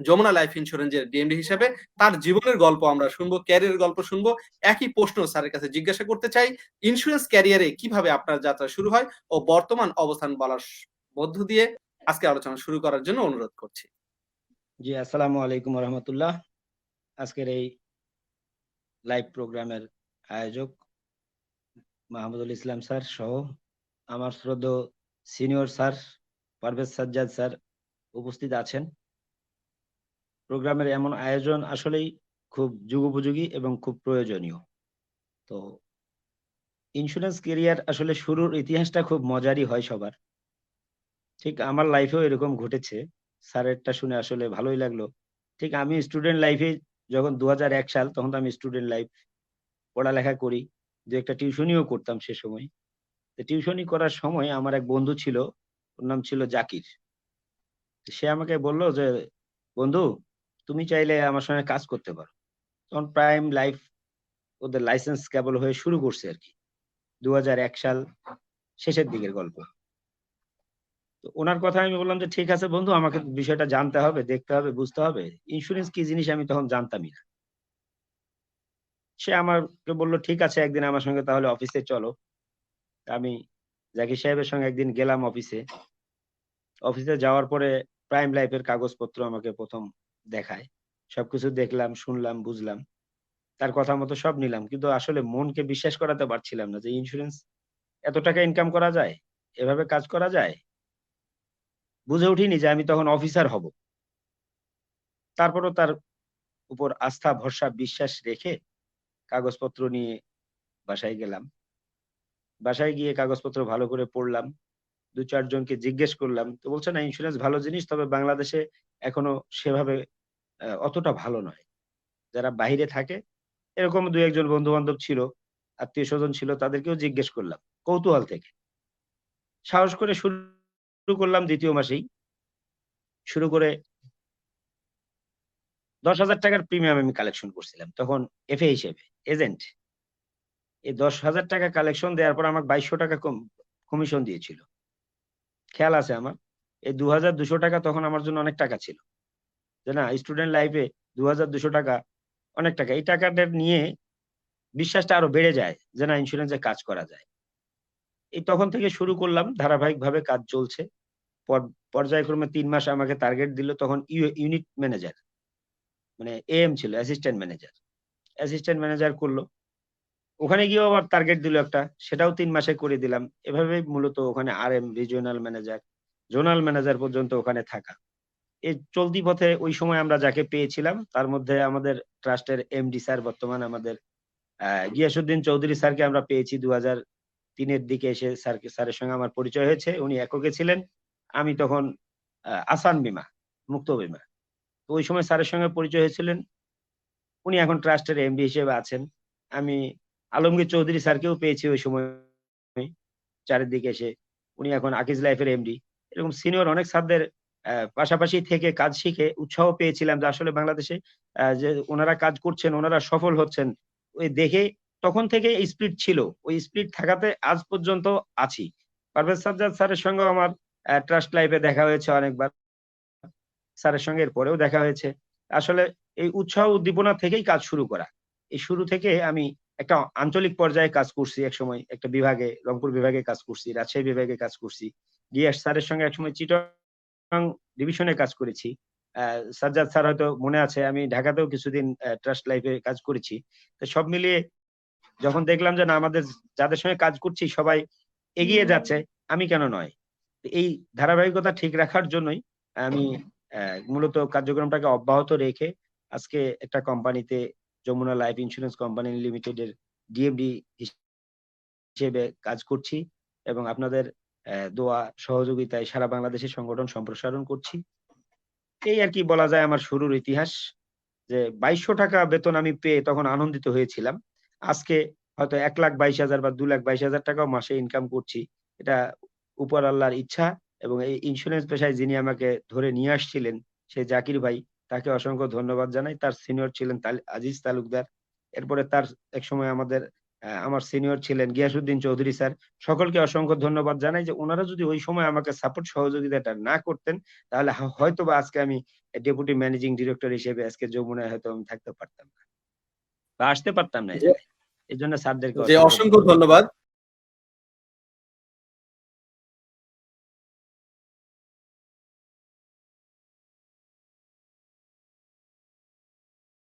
Jamuna life ইন্স্যুরেন্সের DMD হিসেবে তার জীবনের গল্প আমরা শুনব ক্যারিয়ারের গল্প শুনব। একই প্রশ্ন স্যারের কাছে জিজ্ঞাসা করতে চাই ইন্স্যুরেন্স ক্যারিয়ারে কীভাবে আপনার যাত্রা শুরু হয় ও বর্তমান অবস্থান বলার মধ্য দিয়ে আজকে আলোচনা শুরু করার জন্য অনুরোধ করছি। জি, আসসালামু আলাইকুম রহমতুল্লাহ আজকের এই লাইভ প্রোগ্রামের আয়োজক মাহমুদুল ইসলাম স্যার সহ আমার শ্রদ্ধ senior sir Parvez Sajjad sir উপস্থিত আছেন। প্রোগ্রামের এমন আয়োজন আসলেই খুব যুগোপযোগী এবং খুব প্রয়োজনীয়। তো ইন্স্যুরেন্স কেরিয়ার আসলে শুরুর ইতিহাসটা খুব মজারই হয় সবার। ঠিক আমার লাইফেও এরকম ঘটেছে। স্যারেরটা শুনে আসলে ভালোই লাগল। ঠিক আমি স্টুডেন্ট লাইফে যখন দু হাজার এক সাল, তখন তো আমি স্টুডেন্ট লাইফ পড়ালেখা করি। দু একটা টিউশনিও করতাম সে সময়। তো টিউশনি করার সময় আমার এক বন্ধু ছিল, ওর নাম ছিল জাকির। সে আমাকে বলল যে, বন্ধু তুমি চাইলে আমার সঙ্গে কাজ করতে পারো। তখন প্রাইম লাইফ ওদের লাইসেন্স কেবল হয়ে শুরু করছে আর কি। দু সাল শেষের দিকের গল্প। তো ওনার কথা আমি বললাম যে, ঠিক আছে বন্ধু, আমাকে বিষয়টা জানতে হবে, দেখতে হবে, বুঝতে হবে। ইন্স্যুরেন্স কি জিনিস আমি তখন জানতামই না। সে আমাকে বলল, ঠিক আছে, একদিন আমার সঙ্গে তাহলে অফিসে চলো। আমি জাকির সাহেবের সঙ্গে একদিন গেলাম অফিসে অফিসে যাওয়ার পরে প্রাইম লাইফের কাগজপত্র আমাকে প্রথম দেখায়। সবকিছু দেখলাম, শুনলাম, বুঝলাম। তার কথা মতো সব নিলাম। কিন্তু আসলে মনকে বিশ্বাস করাতে পারছিলাম না যে ইন্স্যুরেন্স এত টাকা ইনকাম করা যায়? এভাবে কাজ করা যায়? বুঝে উঠিনি যে আমি তখন অফিসার হব। তারপরও তার উপর আস্থা, ভরসা, বিশ্বাস রেখে কাগজপত্র নিয়ে বাসায় গেলাম। বাসায় গিয়ে কাগজপত্র ভালো করে পড়লাম। দু চারজনকে জিজ্ঞেস করলাম, তো বলছে না ইন্স্যুরেন্স ভালো জিনিস, তবে বাংলাদেশে এখনও সেভাবে অতটা ভালো নয়। যারা বাইরে থাকে, এরকম দু একজন বন্ধু বান্ধব ছিল, আত্মীয় স্বজন ছিল, তাদেরকেও জিজ্ঞেস করলাম, কৌতূহল থেকে। সাহস করে শুরু করলাম দ্বিতীয় মাসেই। শুরু করে দশ হাজার টাকার প্রিমিয়াম আমি কালেকশন করছিলাম। তখন এফএ হিসেবে এজেন্ট এই দশ হাজার টাকা কালেকশন দেওয়ার পর আমাকে বাইশশো টাকা কমিশন দিয়েছিল। খেয়াল আছে আমার? এই দু হাজার দুশো টাকা তখন আমার জন্য অনেক টাকা ছিল। যে না স্টুডেন্ট লাইফে দু হাজার দুশো টাকা অনেক টাকা। এই টাকাটা নিয়ে বিশ্বাসটা আরও বেড়ে যায় যে না ইন্স্যুরেন্সে কাজ করা যায়। এই তখন থেকে শুরু করলাম ধারাবাহিক ভাবে কাজ চলছে। পর্যায়ক্রমে তিন মাস আমাকে টার্গেট দিল তখন ইউনিট ম্যানেজার মানে এম ছিল অ্যাসিস্ট্যান্ট ম্যানেজার অ্যাসিস্ট্যান্ট ম্যানেজার করল। ওখানে গিয়েও আবার টার্গেট দিল একটা। সেটাও তিন মাসে করে দিলাম। এভাবে মূলত ওখানে R M regional manager zonal manager পর্যন্ত ওখানে থাকা। এই চলতি পথে ওই সময় আমরা যাকে পেয়েছিলাম, তার মধ্যে আমাদের ট্রাস্টের এমডি স্যার বর্তমান আমাদের গিয়াসুদ্দিন চৌধুরী স্যারকে আমরা পেয়েছি। দু হাজার তিনের দিকে এসে স্যারকে, স্যারের সঙ্গে আমার পরিচয় হয়েছে। উনি এককে ছিলেন। আমি তখন আসান বিমা, মুক্ত বিমা। তো ওই সময় স্যারের সঙ্গে পরিচয় হয়েছিলেন। উনি এখন ট্রাস্টের এমডি হিসেবে আছেন। আমি আলমগীর চৌধুরী স্যারকেও পেয়েছি ওই সময়। চারিদিকে এসে উনি এখন আকিজ লাইফের এমডি। এরকম সিনিয়র অনেক স্যারদের পাশাপাশি থেকে কাজ শিখে উৎসাহ পেয়েছিলাম যে আসলে বাংলাদেশে যে ওনারা কাজ করছেন, ওনারা সফল হচ্ছেন। ওই দেখে তখন থেকে স্পিড ছিল। ওই স্পিড থাকাতে আজ পর্যন্ত আছি। পারভেজ সাজ্জাদ স্যারের সঙ্গে আমার ট্রাস্ট লাইফে দেখা হয়েছে অনেকবার। স্যারের সঙ্গে এর পরেও দেখা হয়েছে। আসলে এই উৎসাহ উদ্দীপনা থেকেই কাজ শুরু করা। এই শুরু থেকে আমি একটা আঞ্চলিক পর্যায়ে কাজ করছি এক সময় একটা বিভাগে, রংপুর বিভাগে কাজ করছি, রাজশাহী বিভাগে কাজ করছি। গিয়ে স্যারের সঙ্গে একসময় চিটং ডিভিশনে কাজ করেছি। সাজ্জাদ স্যার হয়তো মনে আছে আমি ঢাকাতেও কিছুদিন ট্রাস্ট লাইফে কাজ করেছি। তো সব মিলিয়ে যখন দেখলাম যে না আমাদের যাদের সঙ্গে কাজ করছি সবাই এগিয়ে যাচ্ছে আমি কেন নয়? এই ধারাবাহিকতা ঠিক রাখার জন্যই আমি মূলত কার্যক্রমটাকে অব্যাহত রেখে আজকে একটা কোম্পানিতে যমুনা লাইফ ইন্স্যুরেন্স কোম্পানি লিমিটেডের ডিএমডি হিসেবে কাজ করছি এবং আপনাদের দোয়া, সহযোগিতায় সারা বাংলাদেশের সংগঠন সম্প্রসারণ করছি। এই আর কি বলা যায় আমার শুরুর ইতিহাস, যে বাইশশো টাকা বেতন আমি পেয়ে তখন আনন্দিত হয়েছিলাম। আজকে হয়তো এক লাখ বাইশ হাজার বা দু লাখ বাইশ হাজার টাকাও মাসে ইনকাম করছি। এটা উপর আল্লাহর ইচ্ছা এবং এই ইন্স্যুরেন্স পেশায় যিনি আমাকে ধরে নিয়ে আসছিলেন, সেই জাকির ভাই, তাকে অসংখ্য ধন্যবাদ জানাই। তার সিনিয়র ছিলেন আজিজ তালুকদার। এরপরে তার এক সময় আমাদের আমার সিনিয়র ছিলেন গিয়াসুদ্দিন চৌধুরী স্যার। সকলকে অসংখ্য ধন্যবাদ জানাই যে ওনারা যদি ওই সময় আমাকে সাপোর্ট সহযোগিতাটা না করতেন তাহলে হয়তো বা আজকে আমি ডেপুটি ম্যানেজিং ডিরেক্টর হিসেবে আজকে যমুনায় হয়তো আমি থাকতে পারতাম না। বা আসতে পারতাম না এই জন্য। স্যারদেরকে অসংখ্য ধন্যবাদ।